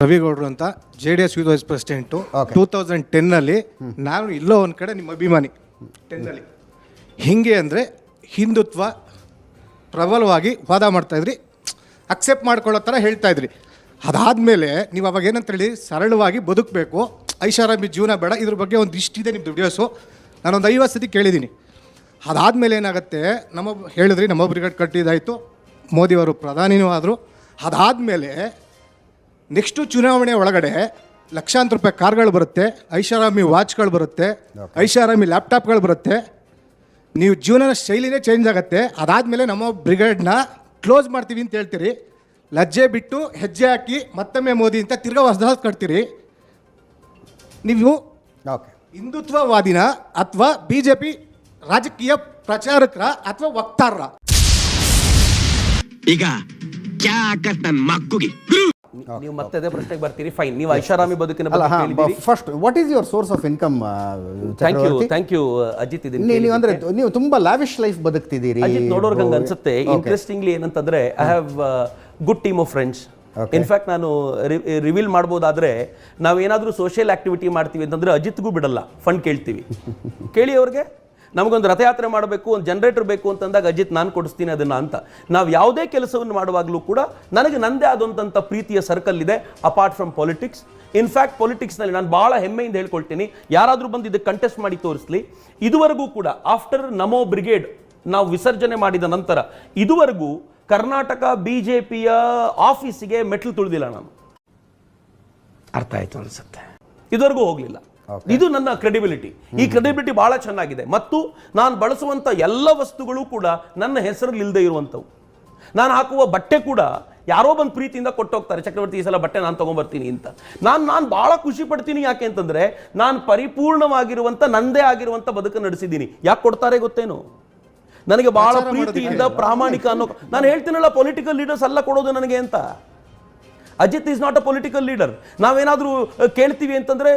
ರವಿಗೌಡರು ಅಂತ J D S youth vice president two thousand ಟೆನ್ನಲ್ಲಿ ನಾನು ಇಲ್ಲೋ ಒಂದು ಕಡೆ ನಿಮ್ಮ ಅಭಿಮಾನಿ. ಟೆನ್ನಲ್ಲಿ ಹಿಂಗೆ ಅಂದರೆ ಹಿಂದುತ್ವ ಪ್ರಬಲವಾಗಿ ವಾದ ಮಾಡ್ತಾಯಿದ್ರಿ ಅಕ್ಸೆಪ್ಟ್ ಮಾಡ್ಕೊಳ್ಳೋ ಥರ ಹೇಳ್ತಾ ಇದ್ರಿ. ಅದಾದಮೇಲೆ ನೀವು ಅವಾಗ ಏನಂತ ಹೇಳಿ ಸರಳವಾಗಿ ಬದುಕಬೇಕು. ಐಷಾರಾಮಿ ಜೀವನ ಬೇಡ. ಇದ್ರ ಬಗ್ಗೆ ಒಂದು ಇಷ್ಟಿದೆ ನಿಮ್ಮದು ವಿಡಿಯೋಸು ನಾನೊಂದು ಐವತ್ತು ಸತಿ ಕೇಳಿದ್ದೀನಿ ಅದಾದಮೇಲೆ ಏನಾಗುತ್ತೆ? ನಮ್ಮ ಹೇಳಿದ್ರಿ ನಮ್ಮ ಬ್ರಿಗೇಡ್ ಕಟ್ಟಿದ್ದಾಯಿತು ಮೋದಿಯವರು ಪ್ರಧಾನಿನೂ ಆದರು. ಅದಾದಮೇಲೆ ನೆಕ್ಸ್ಟು ಚುನಾವಣೆ ಒಳಗಡೆ ಲಕ್ಷಾಂತರ ರೂಪಾಯಿ ಕಾರ್ಗಳು ಬರುತ್ತೆ ಐಷಾರಾಮಿ ವಾಚ್ಗಳು ಬರುತ್ತೆ ಐಷಾರಾಮಿ ಲ್ಯಾಪ್ಟಾಪ್ಗಳು ಬರುತ್ತೆ. ನೀವು ಜೀವನದ ಶೈಲಿನೇ ಚೇಂಜ್ ಆಗುತ್ತೆ. ಅದಾದಮೇಲೆ ನಮ್ಮ ಬ್ರಿಗೇಡ್ನ ಕ್ಲೋಸ್ ಮಾಡ್ತೀವಿ ಅಂತ ಹೇಳ್ತೀರಿ. ಲಜ್ಜೆ ಬಿಟ್ಟು ಹೆಜ್ಜೆ ಹಾಕಿ ಮತ್ತೊಮ್ಮೆ ಮೋದಿ ಅಂತ ತಿರ್ಗಾ ಹೊಸ ಕಟ್ತೀರಿ. ನೀವು ಓಕೆ ಹಿಂದುತ್ವವಾದಿನ ಅಥವಾ ಬಿ ಜೆ ಪಿ ರಾಜಕೀಯ ಪ್ರಚಾರಕರ ಅಥವಾ ವಕ್ತಾರರ? ಈಗ ಕ್ಯಾ ಮಕ್ಕುಗೆ? ನೀವು ಮತ್ತೆ ಅದೇ ಪ್ರಶ್ನೆಗೆ ಬರ್ತೀರಿ. ಫೈನ್ ನೀವು ಐಷಾರಾಮಿ ಬದುಕಿನ first what is your source of income thank you thank you Ajit ಇದೀನಿ ನೀವು ಅಂದ್ರೆ ನೀವು ತುಂಬಾ ಲಾವಿಶ್ ಲೈಫ್ ಬದುಕ್ತಿದ್ದೀರಿ. ಅಜಿತ್ ನೋಡೋರ್ಗೆ ಹಂಗೆ ಅನ್ಸುತ್ತೆ. ಇಂಟ್ರೆಸ್ಟಿಂಗ್ಲಿ ಏನಂತಂದ್ರೆ I have good team of friends in fact ನಾನು ರಿವೀಲ್ ಮಾಡ್ಬೋದಾದ್ರೆ ನಾವೇನಾದ್ರೂ ಸೋಷಿಯಲ್ ಆಕ್ಟಿವಿಟಿ ಮಾಡ್ತೀವಿ ಅಂತಂದ್ರೆ ಅಜಿತ್ಗೂ ಬಿಡಲ್ಲ. ಫಂಡ್ ಕೇಳ್ತೀವಿ. ಕೇಳಿ ಅವ್ರಿಗೆ. ನಮಗೊಂದು ರಥಯಾತ್ರೆ ಮಾಡಬೇಕು ಒಂದು ಜನರೇಟರ್ ಬೇಕು ಅಂತಂದಾಗ ಅಜಿತ್ ನಾನು ಕೊಡಿಸ್ತೀನಿ ಅದನ್ನ ಅಂತ. ನಾವು ಯಾವುದೇ ಕೆಲಸವನ್ನು ಮಾಡುವಾಗಲೂ ಕೂಡ ನನಗೆ ನನ್ನದೇ ಆದಂಥ ಪ್ರೀತಿಯ ಸರ್ಕಲ್ ಇದೆ apart from politics in fact ಪಾಲಿಟಿಕ್ಸ್ನಲ್ಲಿ ನಾನು ಭಾಳ ಹೆಮ್ಮೆಯಿಂದ ಹೇಳ್ಕೊಳ್ತೀನಿ. ಯಾರಾದರೂ ಬಂದು ಇದಕ್ಕೆ ಕಂಟೆಸ್ಟ್ ಮಾಡಿ ತೋರಿಸ್ಲಿ. ಇದುವರೆಗೂ ಕೂಡ ಆಫ್ಟರ್ ನಮೋ ಬ್ರಿಗೇಡ್ ನಾವು ವಿಸರ್ಜನೆ ಮಾಡಿದ ನಂತರ ಇದುವರೆಗೂ ಕರ್ನಾಟಕ ಬಿ ಜೆ ಪಿಯ ಆಫೀಸಿಗೆ ಮೆಟ್ಲು ತುಳಿದಿಲ್ಲ ನಾನು. ಅರ್ಥ ಆಯ್ತು ಅನಿಸುತ್ತೆ. ಇದುವರೆಗೂ ಹೋಗಲಿಲ್ಲ. ಇದು ನನ್ನ ಕ್ರೆಡಿಬಿಲಿಟಿ ಈ ಕ್ರೆಡಿಬಿಲಿಟಿ ಬಹಳ ಚೆನ್ನಾಗಿದೆ. ಮತ್ತು ನಾನು ಬಳಸುವಂಥ ಎಲ್ಲ ವಸ್ತುಗಳು ಕೂಡ ನನ್ನ ಹೆಸರಲ್ಲಿ ಇಲ್ಲದೆ ಇರುವಂಥವು. ನಾನು ಹಾಕುವ ಬಟ್ಟೆ ಕೂಡ ಯಾರೋ ಬಂದು ಪ್ರೀತಿಯಿಂದ ಕೊಟ್ಟೋಗ್ತಾರೆ. ಚಕ್ರವರ್ತಿ ಈ ಸಲ ಬಟ್ಟೆ ನಾನು ತೊಗೊಂಬರ್ತೀನಿ ಅಂತ. ನಾನು ನಾನು ಬಹಳ ಖುಷಿ ಪಡ್ತೀನಿ ಯಾಕೆ ಅಂತಂದ್ರೆ ನಾನು ಪರಿಪೂರ್ಣವಾಗಿರುವಂಥ ನಂದೇ ಆಗಿರುವಂಥ ಬದುಕು ನಡೆಸಿದ್ದೀನಿ. ಯಾಕೆ ಕೊಡ್ತಾರೆ ಗೊತ್ತೇನು? ನನಗೆ ಬಹಳ ಪ್ರೀತಿಯಿಂದ ಪ್ರಾಮಾಣಿಕ ಅನ್ನೋ ನಾನು ಹೇಳ್ತೀನಲ್ಲ ಪೊಲಿಟಿಕಲ್ ಲೀಡರ್ಸ್ ಎಲ್ಲ ಕೊಡೋದು ನನಗೆ ಅಂತ. Ajit is not a political leader ನಾವೇನಾದರೂ ಕೇಳ್ತೀವಿ ಅಂತಂದರೆ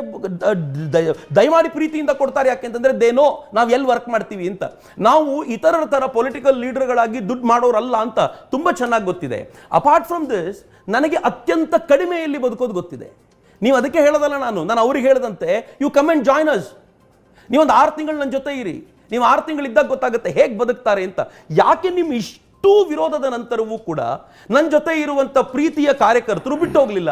ದಯಮಾಡಿ ಪ್ರೀತಿಯಿಂದ ಕೊಡ್ತಾರೆ ಯಾಕೆಂತಂದರೆ ದೇನೋ ನಾವು ಎಲ್ಲಿ ವರ್ಕ್ ಮಾಡ್ತೀವಿ ಅಂತ. ನಾವು ಇತರರ ಥರ ಪೊಲಿಟಿಕಲ್ ಲೀಡರ್ಗಳಾಗಿ ದುಡ್ಡು ಮಾಡೋರಲ್ಲ ಅಂತ ತುಂಬ ಚೆನ್ನಾಗಿ ಗೊತ್ತಿದೆ. ಅಪಾರ್ಟ್ ಫ್ರಮ್ ದಿಸ್ ನನಗೆ ಅತ್ಯಂತ ಕಡಿಮೆಯಲ್ಲಿ ಬದುಕೋದು ಗೊತ್ತಿದೆ. ನೀವು ಅದಕ್ಕೆ ಹೇಳೋದಲ್ಲ ನಾನು. ನಾನು ಅವ್ರಿಗೆ ಹೇಳದಂತೆ you come and join us ನೀವೊಂದು ಆರು ತಿಂಗಳು ನನ್ನ ಜೊತೆ ಇರಿ. ನೀವು ಆರು ತಿಂಗಳಿದ್ದಾಗ ಗೊತ್ತಾಗುತ್ತೆ ಹೇಗೆ ಬದುಕ್ತಾರೆ ಅಂತ. ಯಾಕೆ ನಿಮ್ಮ ಇಷ್ಟು ವಿರೋಧದ ನಂತರವೂ ಕೂಡ ನನ್ನ ಜೊತೆ ಇರುವಂತ ಪ್ರೀತಿಯ ಕಾರ್ಯಕರ್ತರು ಬಿಟ್ಟು ಹೋಗ್ಲಿಲ್ಲ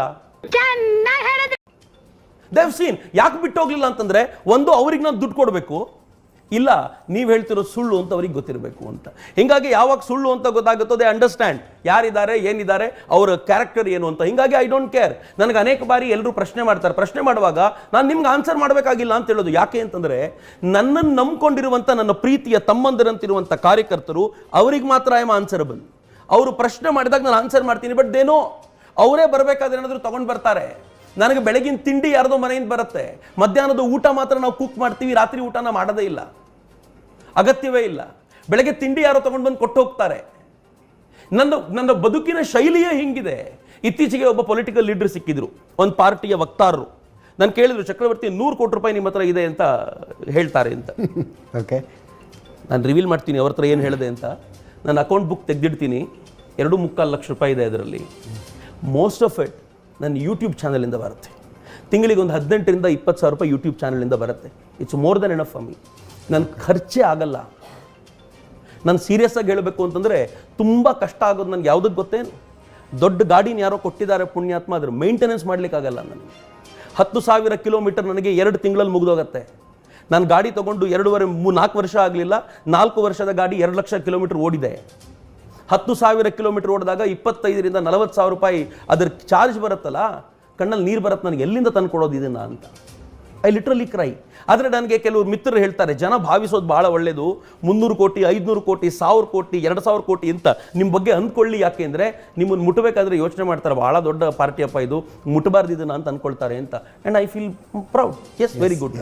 ದೇವ್ ಸೀನ್ ಯಾಕೆ ಬಿಟ್ಟು ಹೋಗ್ಲಿಲ್ಲ ಅಂತಂದ್ರೆ ಒಂದು ಅವ್ರಿಗೆ ನಾನು ದುಡ್ಡು ಕೊಡಬೇಕು. ಇಲ್ಲ, ನೀವು ಹೇಳ್ತಿರೋ ಸುಳ್ಳು ಅಂತ ಅವ್ರಿಗೆ ಗೊತ್ತಿರಬೇಕು ಅಂತ. ಹಿಂಗಾಗಿ ಯಾವಾಗ ಸುಳ್ಳು ಅಂತ ಗೊತ್ತಾಗುತ್ತೋ ದೇ ಅಂಡರ್ಸ್ಟ್ಯಾಂಡ್ ಯಾರಿದ್ದಾರೆ, ಏನಿದ್ದಾರೆ, ಅವರ ಕ್ಯಾರೆಕ್ಟರ್ ಏನು ಅಂತ. ಹಿಂಗಾಗಿ ಐ ಡೋಂಟ್ ಕೇರ್ ನನಗೆ ಅನೇಕ ಬಾರಿ ಎಲ್ಲರೂ ಪ್ರಶ್ನೆ ಮಾಡ್ತಾರೆ. ಪ್ರಶ್ನೆ ಮಾಡುವಾಗ ನಾನು ನಿಮ್ಗೆ ಆನ್ಸರ್ ಮಾಡಬೇಕಾಗಿಲ್ಲ ಅಂತ ಹೇಳೋದು ಯಾಕೆ ಅಂತಂದ್ರೆ, ನನ್ನನ್ನು ನಂಬ್ಕೊಂಡಿರುವಂಥ ನನ್ನ ಪ್ರೀತಿಯ ತಮ್ಮಂದಿರಂತಿರುವಂಥ ಕಾರ್ಯಕರ್ತರು ಅವ್ರಿಗೆ ಮಾತ್ರ ಐ ಆಮ್ ಆನ್ಸರಬಲ್ ಅವರು ಪ್ರಶ್ನೆ ಮಾಡಿದಾಗ ನಾನು ಆನ್ಸರ್ ಮಾಡ್ತೀನಿ ಬಟ್ ಏನೋ ಅವರೇ ಬರಬೇಕಾದ್ರೆ ಏನಾದರೂ ತೊಗೊಂಡು ಬರ್ತಾರೆ. ನನಗೆ ಬೆಳಗಿನ ತಿಂಡಿ ಯಾರ್ದೋ ಮನೆಯಿಂದ ಬರುತ್ತೆ. ಮಧ್ಯಾಹ್ನದ ಊಟ ಮಾತ್ರ ನಾವು ಕುಕ್ ಮಾಡ್ತೀವಿ, ರಾತ್ರಿ ಊಟನ ಮಾಡೋದೇ ಇಲ್ಲ. ಅಗತ್ಯವೇ ಇಲ್ಲ. ಬೆಳಗ್ಗೆ ತಿಂಡಿ ಯಾರೋ ತಗೊಂಡು ಬಂದು ಕೊಟ್ಟು ಹೋಗ್ತಾರೆ. ನನ್ನ ನನ್ನ ಬದುಕಿನ ಶೈಲಿಯೇ ಹಿಂಗಿದೆ. ಇತ್ತೀಚೆಗೆ ಒಬ್ಬ ಪೊಲಿಟಿಕಲ್ ಲೀಡರ್ ಸಿಕ್ಕಿದ್ರು ಒಂದು ಪಾರ್ಟಿಯ ವಕ್ತಾರರು. ನಾನು ಕೇಳಿದ್ರು ಚಕ್ರವರ್ತಿ ನೂರು ಕೋಟಿ ರೂಪಾಯಿ ನಿಮ್ಮ ಹತ್ರ ಇದೆ ಅಂತ ಹೇಳ್ತಾರೆ ಅಂತ. ಓಕೆ ನಾನು ರಿವೀಲ್ ಮಾಡ್ತೀನಿ ಅವ್ರ ಹತ್ರ ಏನು ಹೇಳಿದೆ ಅಂತ. ನನ್ನ ಅಕೌಂಟ್ ಬುಕ್ ತೆಗೆದಿಡ್ತೀನಿ ಎರಡು ಮುಕ್ಕಾಲು ಲಕ್ಷ ರೂಪಾಯಿ ಇದೆ ಅದರಲ್ಲಿ. ಮೋಸ್ಟ್ ಆಫ್ ಇಟ್ ನನ್ನ ಯೂಟ್ಯೂಬ್ ಚಾನಲಿಂದ ಬರುತ್ತೆ. ತಿಂಗಳಿಗೆ ಒಂದು ಹದಿನೆಂಟರಿಂದ ಇಪ್ಪತ್ತು ಸಾವಿರ ರೂಪಾಯಿ ಯೂಟ್ಯೂಬ್ ಚಾನಲಿಂದ ಬರುತ್ತೆ. It's more than enough for me ನನ್ನ ಖರ್ಚೇ ಆಗಲ್ಲ. ನಾನು ಸೀರಿಯಸ್ ಆಗಿ ಹೇಳಬೇಕು ಅಂತಂದರೆ ತುಂಬ ಕಷ್ಟ ಆಗೋದು ನನಗೆ ಯಾವುದಕ್ಕೆ ಗೊತ್ತೇನು? ದೊಡ್ಡ ಗಾಡಿನ ಯಾರೋ ಕೊಟ್ಟಿದ್ದಾರೆ ಪುಣ್ಯಾತ್ಮ, ಅದ್ರ ಮೇಂಟೆನೆನ್ಸ್ ಮಾಡಲಿಕ್ಕಾಗಲ್ಲ ನನಗೆ. ಹತ್ತು ಸಾವಿರ ಕಿಲೋಮೀಟರ್ ನನಗೆ ಎರಡು ತಿಂಗಳಲ್ಲಿ ಮುಗಿದೋಗತ್ತೆ. ನಾನು ಗಾಡಿ ತೊಗೊಂಡು ಎರಡೂವರೆ ಮೂ, ನಾಲ್ಕು ವರ್ಷ ಆಗಲಿಲ್ಲ, ನಾಲ್ಕು ವರ್ಷದ ಗಾಡಿ ಎರಡು ಲಕ್ಷ ಕಿಲೋಮೀಟರ್ ಓಡಿದೆ. ಹತ್ತು ಸಾವಿರ ಕಿಲೋಮೀಟರ್ ಓಡಿದಾಗ ಇಪ್ಪತ್ತೈದರಿಂದ ನಲವತ್ತು ಸಾವಿರ ರೂಪಾಯಿ ಅದರ ಚಾರ್ಜ್ ಬರುತ್ತಲ್ಲ ಕಣ್ಣಲ್ಲಿ ನೀರು ಬರುತ್ತೆ ನನಗೆ ಎಲ್ಲಿಂದ ತಂದ್ಕೊಡೋದು ಇದನ್ನ ಅಂತ ಐ ಲಿಟ್ರಲಿ ಕ್ರೈ ಆದರೆ ನನಗೆ ಕೆಲವರು ಮಿತ್ರರು ಹೇಳ್ತಾರೆ ಜನ ಭಾವಿಸೋದು ಭಾಳ ಒಳ್ಳೆಯದು ಮುನ್ನೂರು ಕೋಟಿ ಐದುನೂರು ಕೋಟಿ ಸಾವಿರ ಕೋಟಿ ಎರಡು ಸಾವಿರ ಕೋಟಿ ಅಂತ ನಿಮ್ಮ ಬಗ್ಗೆ ಅಂದ್ಕೊಳ್ಳಿ ಯಾಕೆ ಅಂದರೆ ನಿಮ್ಮನ್ನು ಮುಟ್ಟಬೇಕಾದ್ರೆ ಯೋಚನೆ ಮಾಡ್ತಾರೆ ಭಾಳ ದೊಡ್ಡ ಪಾರ್ಟಿಯಪ್ಪ ಇದು ಮುಟ್ಟಬಾರ್ದು ಇದನ್ನ ಅಂತ ಅಂದ್ಕೊಳ್ತಾರೆ ಅಂತ and I feel proud as very good